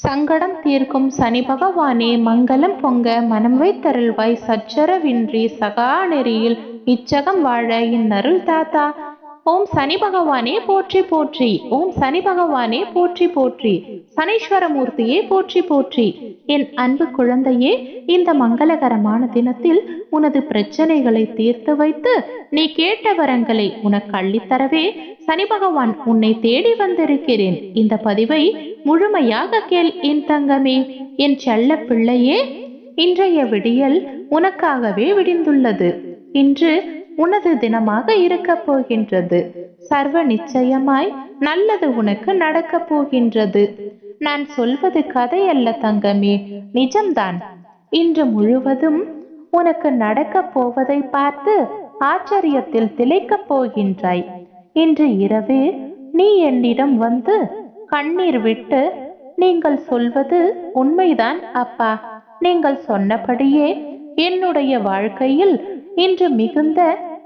சங்கடம் தீர்க்கும் சனி பகவானே மங்களம் பொங்க மனம் வைத்தருள்வாய். சச்சரவின்றி சகா நெறியில் இச்சகம் வாழ இந்நருள் தாத்தா. ஓம் சனி பகவானே போற்றி போற்றி. ஓம் சனி பகவானே போற்றி போற்றி. சனீஸ்வரமூர்த்தியே போற்றி போற்றி. என் அன்பு குழந்தையே இந்த மங்களகரமான தினத்தில் உனது பிரச்சனைகளை தீர்த்து வைத்து நீ கேட்ட வரங்களை உனக்கு அள்ளித்தரவே சனி பகவான் உன்னை தேடி வந்திருக்கிறேன். இந்த பதிவை முழுமையாக கேள் என் தங்கமே. என் செல்ல பிள்ளையே இன்றைய விடியல் உனக்காகவே விடிந்துள்ளது. இன்று உனது தினமாக இருக்கப் போகின்றது. சர்வ நிச்சயமாய் நல்லது உனக்கு நடக்கப் போகின்றது. நான் சொல்வது கதை அல்ல தங்கமே நிஜம்தான். இன்று முழுவதும் உனக்கு நடக்கப் போவதை பார்த்து ஆச்சரியத்தில் திளைக்கப் போகின்றாய். இன்று இரவு நீ என்னிடம் வந்து கண்ணீர் விட்டு நீங்கள் சொல்வது உண்மைதான் அப்பா. நீங்கள் சொன்னபடியே என்னுடைய வாழ்க்கையில் இன்று மிகுந்த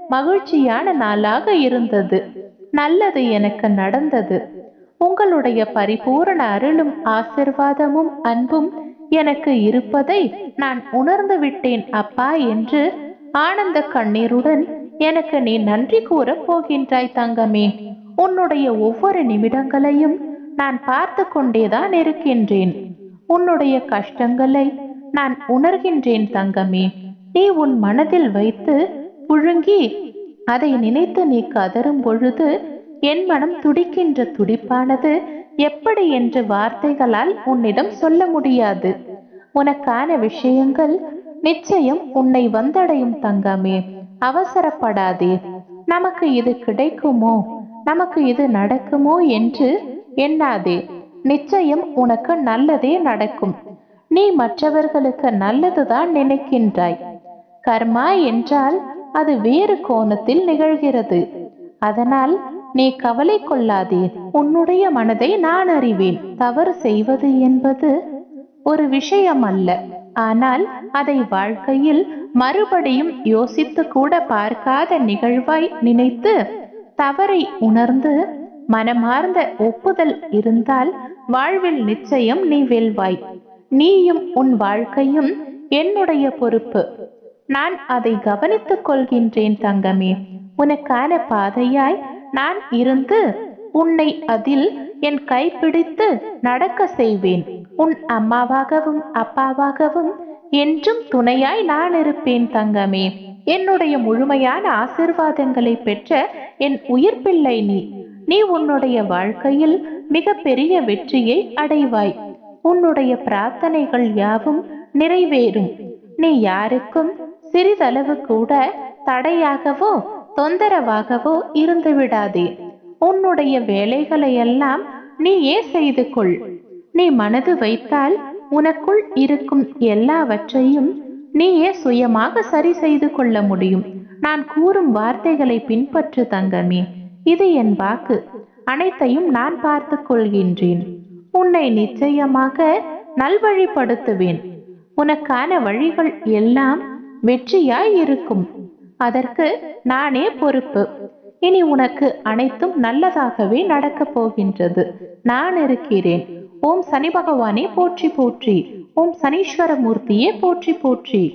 மகிழ்ச்சியான நாளாக இருந்தது. நல்லது எனக்கு நடந்தது. உங்களுடைய பரிபூரண அருளும் ஆசிர்வாதமும் அன்பும் எனக்கு இருப்பதை நான் உணர்ந்து விட்டேன் அப்பா என்று ஆனந்த கண்ணீருடன் எனக்கு நீ நன்றி கூறப் போகின்றாய் தங்கமே. உன்னுடைய ஒவ்வொரு நிமிடங்களையும் நான் பார்த்து கொண்டேதான் இருக்கின்றேன். உன்னுடைய கஷ்டங்களை நான் உணர்கின்றேன் தங்கமே. நீ உன் மனதில் வைத்து புழுங்கி அதை நினைத்து நீ கதறும் பொழுது என் மனம் துடிக்கின்ற துடிப்பானது. எப்படி என்று வார்த்தைகளால் உன்னிடம் சொல்ல முடியாது. உனக்கான விஷயங்கள் நிச்சயம் உன்னை வந்தடையும் தங்கமே. அவசரப்படாதே. நமக்கு இது கிடைக்குமோ? நமக்கு இது நடக்குமோ என்று எண்ணாதே. நிச்சயம் உனக்கு நல்லதே நடக்கும். நீ மற்றவர்களுக்கு நல்லதுதான் நினைக்கின்றாய். கர்மா என்றால் அது வேறு கோணத்தில் நிகழ்கிறது. அதனால் நீ கவலை கொள்ளாதே உன்னுடைய மனதை நான் அறிவேன். தவறு செய்வது என்பது ஒரு விஷயம் அல்ல ஆனால் அதை வாழ்க்கையில் மறுபடியும் யோசித்து கூட பார்க்காத நிகழ்வாய் நினைத்து தவறை உணர்ந்து மனமார்ந்த ஒப்புதல் இருந்தால் வாழ்வில் நிச்சயம் நீ வெல்வாய். நீயும் உன் வாழ்க்கையும் என்னுடைய பொறுப்பு. நான் அதை கவனித்துக் கொள்கின்றேன் தங்கமே. உனக்கான பாதையாய் நான் இருந்து உன்னை அதில் என் கைப்பிடித்து நடக்க செய்வேன். உன் அம்மாவாகவும் அப்பாவாகவும் என்றும் துணையாய் நான் இருப்பேன் தங்கமே. என்னுடைய முழுமையான ஆசிர்வாதங்களை பெற்ற என் உயிர் பிள்ளை நீ. நீ உன்னுடைய வாழ்க்கையில் மிக பெரிய வெற்றியை அடைவாய். உன்னுடைய பிரார்த்தனைகள் யாவும் நிறைவேறும். நீ யாருக்கும் சிறிதளவு கூட தடையாகவோ தொந்தரவாகவோ இருந்து விடாதே உன்னுடைய வேலைகளை எல்லாம் நீயே செய்து கொள். நீ மனது வைத்தால் உனக்குள் இருக்கும் எல்லாவற்றையும் நீயே சுயமாக சரி செய்து கொள்ள முடியும். நான் கூறும் வார்த்தைகளை பின்பற்று தங்கமே. இது என் வாக்கு. அனைத்தையும் நான் பார்த்து கொள்கின்றேன். உன்னை நிச்சயமாக நல்வழிப்படுத்துவேன். உனக்கான வழிகள் எல்லாம் வெற்றியாய் இருக்கும். அதற்கு நானே பொறுப்பு. இனி உனக்கு அனைத்தும் நல்லதாகவே நடக்கப் போகின்றது. நான் இருக்கிறேன். ஓம் சனி பகவானே போற்றி போற்றி. ஓம் சனீஸ்வர மூர்த்தியே போற்றி போற்றி.